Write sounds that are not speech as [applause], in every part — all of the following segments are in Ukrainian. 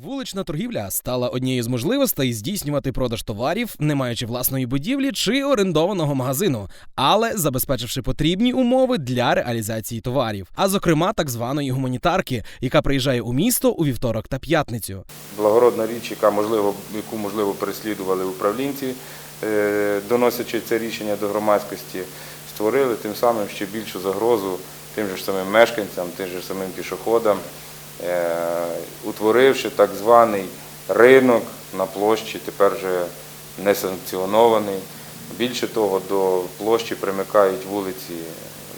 Вулична торгівля стала однією з можливостей здійснювати продаж товарів, не маючи власної будівлі чи орендованого магазину, але забезпечивши потрібні умови для реалізації товарів, а зокрема так званої гуманітарки, яка приїжджає у місто у вівторок та п'ятницю. благородна річ, яка можливо, яку можливо переслідували управлінці, е, доносячи це рішення до громадськості, створили тим самим ще більшу загрозу тим же самим мешканцям, тим же самим пішоходам, утворивши так званий ринок на площі, тепер вже не санкціонований. Більше того, до площі примикають вулиці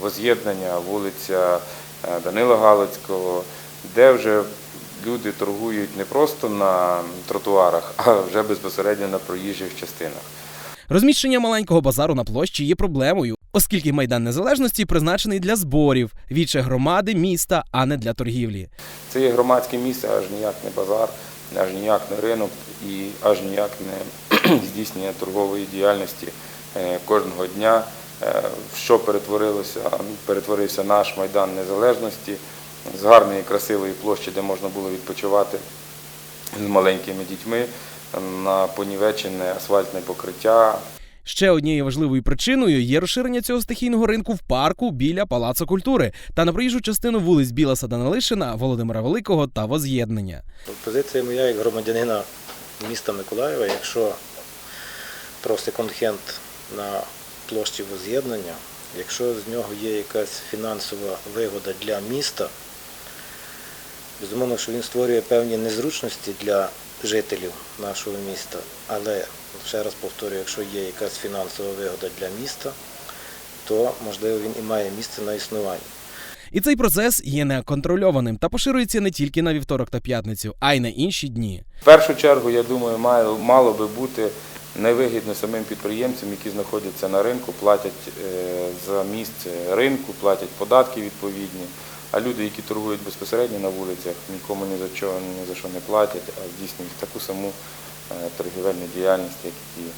Воз'єднання, вулиця е, Данила Галицького, де вже люди торгують не просто на тротуарах, а вже безпосередньо на проїжджих частинах. Розміщення маленького базару на площі є проблемою, оскільки майдан незалежності призначений для зборів, віче громади міста, а не для торгівлі. Це є громадське місце, аж ніяк не базар, аж ніяк не ринок і аж ніяк не [clears throat] здійснення торгової діяльності е, кожного дня. Е, що перетворилося, перетворився наш майдан незалежності з гарної, красивої площі, де можна було відпочивати з маленькими дітьми на понівечене асфальтне покриття, Ще однією важливою причиною є розширення цього стихійного ринку в парку біля Палацу культури та на проїжджу частину вулиць Біласа Данилишина, Володимира Великого та Воз'єднання. Позиція моя як громадянина міста Миколаєва, якщо про секонд-хенд на площі воз'єднання, якщо з нього є якась фінансова вигода для міста, безумовно, що він створює певні незручності для жителів нашого міста, але ще раз повторюю, якщо є якась фінансова вигода для міста, то можливо він і має місце на існування. І цей процес є неконтрольованим та поширюється не тільки на вівторок та п'ятницю, а й на інші дні. В першу чергу, я думаю, мало би бути невигідно самим підприємцям, які знаходяться на ринку, платять е, за місце ринку, платять податки відповідні. А люди, які торгують безпосередньо на вулицях, нікому ні за чого ні за що не платять, а здійснюють таку саму е, торгівельну діяльність, як і ті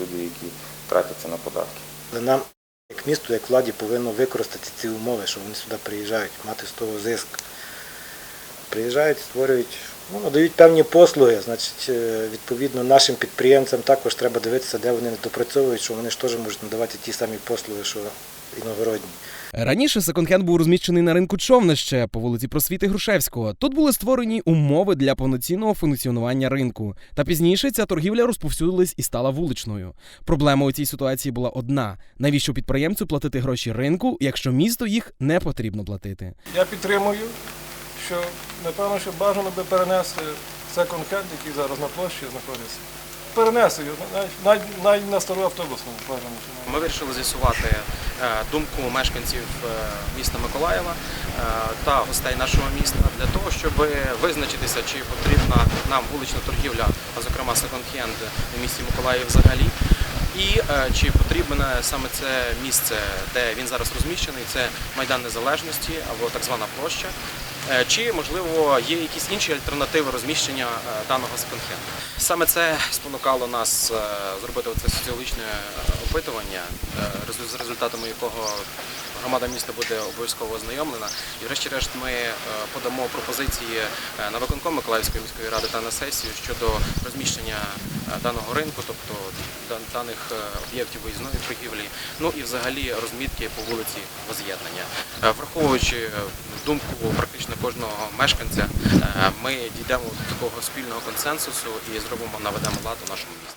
люди, які тратяться на податки. Нам, як місту, як владі, повинно використати ці умови, що вони сюди приїжджають, мати з того зиск. Приїжджають, створюють, ну, надають певні послуги. Значить, е, відповідно, нашим підприємцям також треба дивитися, де вони не допрацьовують, що вони ж теж можуть надавати ті самі послуги, що іногородні. Раніше секонд-хенд був розміщений на ринку човнище по вулиці Просвіти Грушевського. Тут були створені умови для повноцінного функціонування ринку. Та пізніше ця торгівля розповсюдилась і стала вуличною. Проблема у цій ситуації була одна: навіщо підприємцю платити гроші ринку, якщо місту їх не потрібно платити? Я підтримую, що напевно, що бажано би перенести секонд-хенд, який зараз на площі знаходиться. Перенести його, навіть, навіть, на стару автобусну бажано. Ми вирішили з'ясувати е, думку мешканців е, міста Миколаєва е, та гостей нашого міста для того, щоб визначитися, чи потрібна нам вулична торгівля, а зокрема секонд-хенд у місті Миколаїв взагалі. І чи потрібне саме це місце, де він зараз розміщений, це Майдан Незалежності або так звана площа, чи можливо є якісь інші альтернативи розміщення е, даного секонд-хенду. Саме це спонукало нас е, зробити це соціологічне е, опитування, е, з результатами якого громада міста буде обов'язково ознайомлена. І врешті-решт ми е, подамо пропозиції е, на виконком Миколаївської міської ради та на сесію щодо розміщення е, даного ринку, тобто даних е, об'єктів виїзної торгівлі, ну і взагалі розмітки по вулиці Воз'єднання. Е, Враховуючи е, думку практично кожного мешканця, е, ми дійдемо до такого спільного консенсусу і зробимо наведемо лад у нашому місті.